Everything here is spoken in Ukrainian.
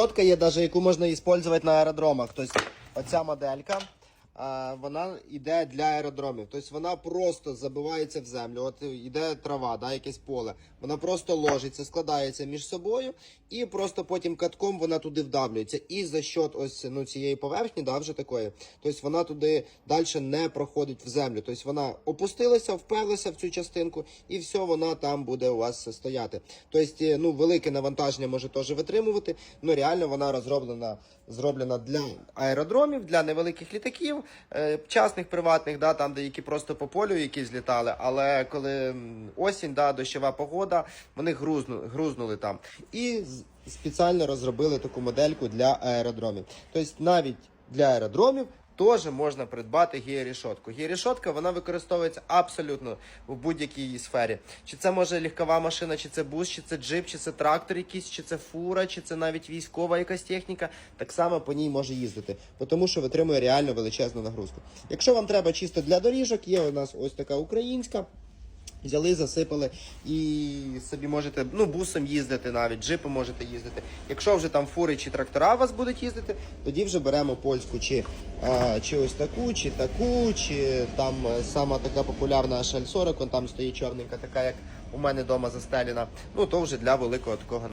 Решетка є, даже, яку можна використовувати на аеродромах. Тобто оця моделька. Вона йде для аеродромів, тобто вона просто забивається в землю. От йде трава, да, якесь поле. Вона просто ложиться, складається між собою, і просто потім катком вона туди вдавлюється. І за счет ось ну, цієї поверхні, да, вже такої, тобто вона туди далі не проходить в землю. Тобто вона опустилася, вперлася в цю частинку, і все, вона там буде у вас стояти. Тобто, ну, велике навантаження може теж витримувати. Ну реально вона розроблена зроблена для аеродромів, для невеликих літаків, е, частних, приватних, да, там, де які просто по полю які злітали. Але коли осінь, да, дощова погода, вони грузну, грузнули там. І спеціально розробили таку модельку для аеродромів. Тобто навіть для аеродромів теж можна придбати гієрішотку. Гієрішотка вона використовується абсолютно в будь-якій її сфері. Чи це може легкова машина, чи це бус, чи це джип, чи це трактор якийсь, чи це фура, чи це навіть військова якась техніка. Так само по ній може їздити, тому що витримує реально величезну нагрузку. Якщо вам треба чисто для доріжок, є у нас ось така українська. Взяли, засипали і собі можете ну, бусом їздити навіть, джипом можете їздити. Якщо вже там фури чи трактора у вас будуть їздити, тоді вже беремо польську чи, а, чи ось таку, чи таку, чи там е, сама така популярна HL40, вон там стоїть чорненька, така як у мене вдома застелена. Ну то вже для великого такого